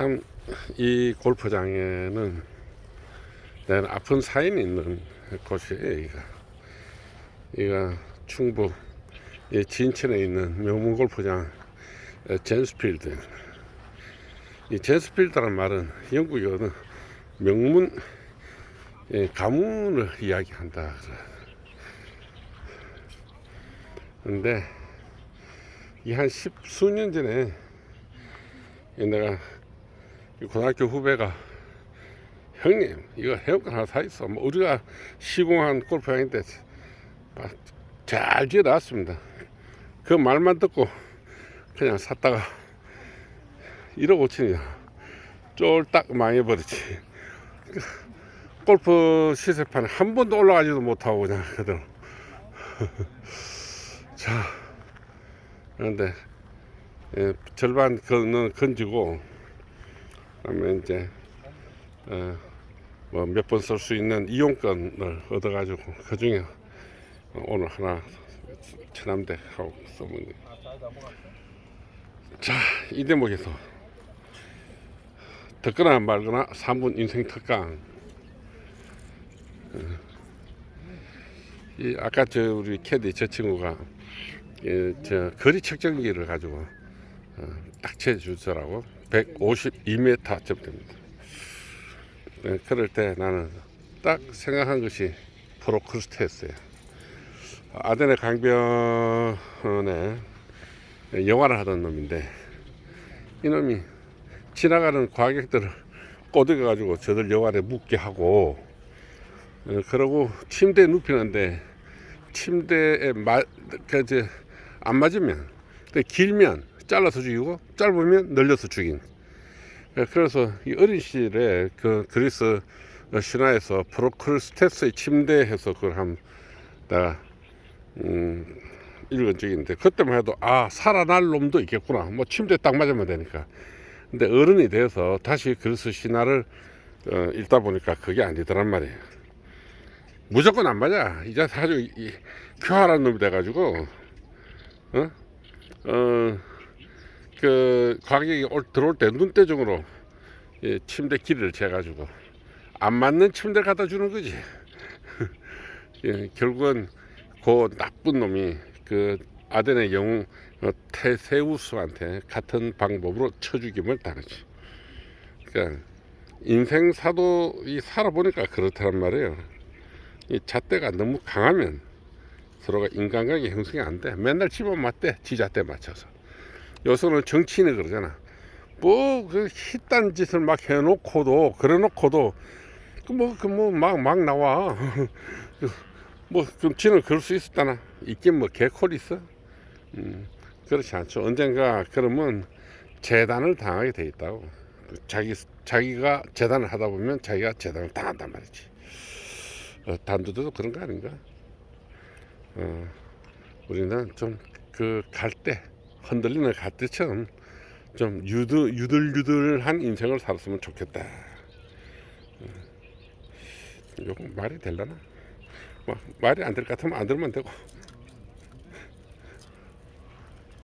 참 이 골프장에는 내가 아픈 사연이 있는 곳이에요. 여기가. 여기가 충북 이 진천에 있는 명문 골프장 어, 젠스필드. 이 젠스필드라는 말은 영국이거든. 명문 예, 가문을 이야기한다. 근데 이 한 십수년 전에 이 내가 이 고등학교 후배가 형님 이거 해운권 하나 사 있어. 뭐 우리가 시공한 골프장인데 아, 잘 지어놨습니다. 그 말만 듣고 그냥 샀다가 1억 5천이야. 쫄딱 망해버렸지. 골프 시세판에 한 번도 올라가지도 못하고 그냥 그대로. 자, 그런데 예, 절반 건지고 그다음에 이제 어, 뭐몇 번 쓸 수 있는 이용권을 얻어가지고 그 중에 오늘 하나 천남대 하고 써본 거. 자, 이 대목에서 듣거나 말거나 3분 인생 특강. 어, 이 아까 저 우리 캐디 저 친구가 예, 저 거리 측정기를 가지고 어, 딱 재주더라고 152m 점 됩니다. 네, 그럴 때 나는 딱 생각한 것이 프로크루스트였어요. 아덴의 강변에 영화를 하던 놈인데 이놈이 지나가는 과객들을 꼬드겨 가지고 저들 영화에 묻게 하고 어, 그러고 침대에 눕히는데 침대에 마, 그, 저, 안 맞으면 그 길면 잘라서 죽이고 짧으면 늘려서 죽인. 예, 그래서 이 어린 시절에 그 그리스 신화에서 프로크루스테스의 침대에서 그걸 한 내가 음, 읽은 적이 있는데 그때만 해도 아 살아날 놈도 있겠구나. 뭐 침대 딱 맞으면 되니까. 근데 어른이 돼서 다시 그리스 신화를 어, 읽다 보니까 그게 아니더란 말이에요. 무조건 안 맞아. 이제 아주 이, 교활한 놈이 돼가지고 어? 어, 그 과객이 올- 들어올 때 눈대중으로 예, 침대 길이를 재가지고 안 맞는 침대를 갖다 주는 거지. 예, 결국은 그 나쁜 놈이 그 아덴의 영웅 어, 테세우스한테 같은 방법으로 쳐 죽임을 당하지. 그러니까 인생 사도 이 살아보니까 그렇다란 말이에요. 이 잣대가 너무 강하면 서로가 인간관계 형성이 안 돼. 맨날 집안 맞대, 지 잣대 맞춰서. 요새는 정치인이 그러잖아. 뭐, 그, 희딴 짓을 막 해놓고도, 그래놓고도, 그 뭐, 그 뭐, 막, 막 나와. 뭐, 그럼 지는 그럴 수 있었다나? 있긴 뭐, 개콜 있어? 음, 그렇지 않죠. 언젠가, 그러면 재단을 당하게 돼 있다고. 자기, 자기가 재단을 하다 보면 자기가 재단을 당한단 말이지. 어, 단두대도 그런 거 아닌가? 어, 우리는 좀 그 갈대 흔들리는 갈대처럼 좀 유들 유들유들한 인생을 살았으면 좋겠다. 어, 요거 말이 될라나? 뭐 말이 안 될 것 같으면 안 들으면 되고